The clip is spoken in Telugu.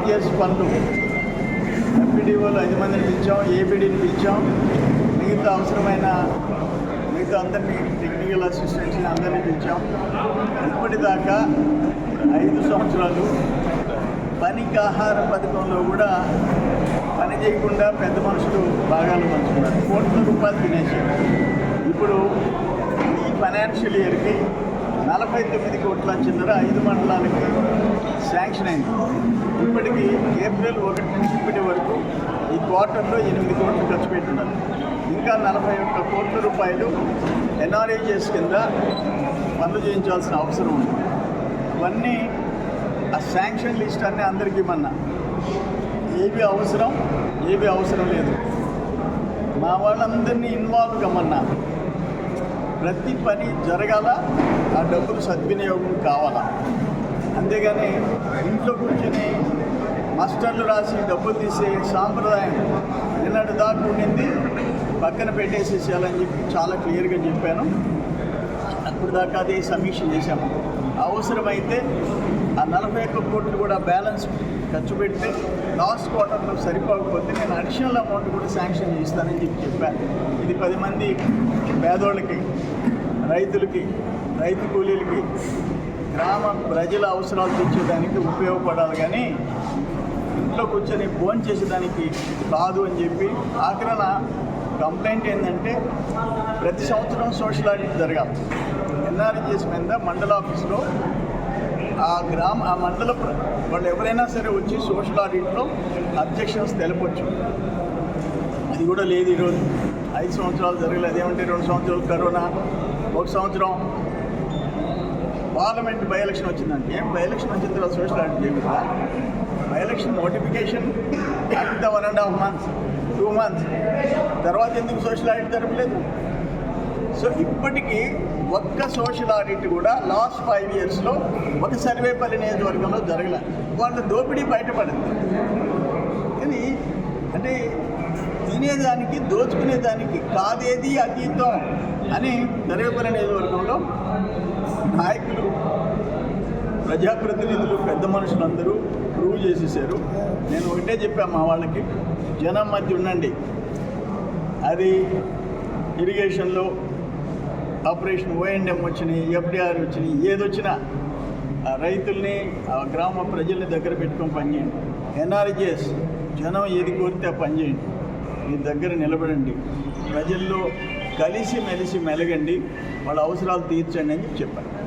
మండలాల్లో పనులు. ఎంపీడీఓలు ఐదు మందిని పిలిచాం ఏపీడీని పిలిచాం. మిగతా అవసరమైన మిగతా అందరినీ టెక్నికల్ అసిస్టెంట్స్ని అందరినీ పిలిచాం. ఇప్పటిదాకా ఐదు సంవత్సరాలు పనికి ఆహార పథకంలో కూడా పని చేయకుండా పెద్ద మనుషులు భాగాలు పంచుకున్నారు. కోట్ల రూపాయలు తినేసారు. ఇప్పుడు ఈ ఫైనాన్షియల్ ఇయర్కి నలభై తొమ్మిది కోట్ల చిల్లర ఐదు మండలాలకి శాంక్షన్ అయింది. ఇప్పటికి ఏప్రిల్ ఒకటి నుంచి ఇప్పటి వరకు ఈ క్వార్టర్లో ఎనిమిది కోట్లు ఖర్చు పెట్టున్నారు. ఇంకా నలభై ఒక్క కోట్ల రూపాయలు ఎన్ఆర్ఏజెస్ కింద పనులు చేయించాల్సిన అవసరం ఉంది. ఇవన్నీ ఆ శాంక్షన్ లిస్ట్ అన్నీ అందరికీ ఇమ్మన్నా ఏవి అవసరం ఏవి అవసరం లేదు. మా వాళ్ళందరినీ ఇన్వాల్వ్ కమ్మన్నా. ప్రతి పని జరగాల ఆ డబ్బులు సద్వినియోగం కావాలా. అంతేగాని ఇంట్లో కూర్చొని మాస్టర్లు రాసి డబ్బులు తీసే సాంప్రదాయం నిన్నటి దాకా ఉండింది. పక్కన పెట్టేసేసేయాలని చెప్పి చాలా క్లియర్గా చెప్పాను. అప్పుడు దాకా అదే సమీక్ష చేశాము. అవసరమైతే నలభై ఒక్క కోట్లు కూడా బ్యాలెన్స్ ఖర్చు పెడితే లాస్ట్ క్వార్టర్లో సరిపోకపోతే నేను అడిషనల్ అమౌంట్ కూడా శాంక్షన్ చేస్తానని చెప్పి చెప్పాను ఇది పది మంది పేదోళ్ళకి రైతులకి రైతు కూలీలకి గ్రామ ప్రజల అవసరాలు తీర్చేదానికి ఉపయోగపడాలి కానీ ఇంట్లో కూర్చొని ఫోన్ చేసేదానికి కాదు అని చెప్పి ఆఖరణ కంప్లైంట్ ఏంటంటే ప్రతి సంవత్సరం సోషల్ ఆడిట్ జరగాలి. ఎన్ఆర్జీఎస్ మీద మండల ఆఫీస్లో ఆ గ్రామ ఆ మండల వాళ్ళు ఎవరైనా సరే వచ్చి సోషల్ ఆడిట్లో అబ్జెక్షన్స్ తెలపొచ్చు. అది కూడా లేదు ఈరోజు. ఐదు సంవత్సరాలు జరగలేదు ఏమంటే రెండు సంవత్సరాలు కరోనా ఒక సంవత్సరం పార్లమెంట్ బై ఎలక్షన్ వచ్చిందంటే ఏం బై ఎలక్షన్ వచ్చిన తర్వాత సోషల్ ఆడిట్ చేయకుండా బై ఎలక్షన్ నోటిఫికేషన్ అంత one and half months two months తర్వాత ఎందుకు సోషల్ ఆడిట్ జరపలేదు? సో ఇప్పటికీ ఒక్క సోషల్ ఆడిట్ కూడా లాస్ట్ ఫైవ్ ఇయర్స్లో ఒక సర్వేపల్లి నియోజకవర్గంలో జరగలేదు వాళ్ళ దోపిడీ బయటపడింది. కానీ అంటే తినేదానికి దోచుకునేదానికి కాదేది అతీతం అని సర్వేపల్లి నియోజకవర్గంలో నాయకులు ప్రజాప్రతినిధులు పెద్ద మనుషులందరూ ప్రూవ్ చేసేసారు. నేను ఒకటే చెప్పాను మా వాళ్ళకి జనం మధ్య ఉండండి. అది ఇరిగేషన్లో ఆపరేషన్ ఓఎన్ఎం వచ్చినాయి ఎఫ్డిఆర్ వచ్చినాయి ఏదొచ్చినా ఆ రైతుల్ని ఆ గ్రామ ప్రజల్ని దగ్గర పెట్టుకొని పనిచేయండి. ఎన్ఆర్జిఎస్ జనం ఏది కోరితే ఆ మీ దగ్గర నిలబడండి. ప్రజల్లో కలిసి మెలిసి మెలగండి. వాళ్ళ అవసరాలు తీర్చండి అని చెప్పి చెప్పండి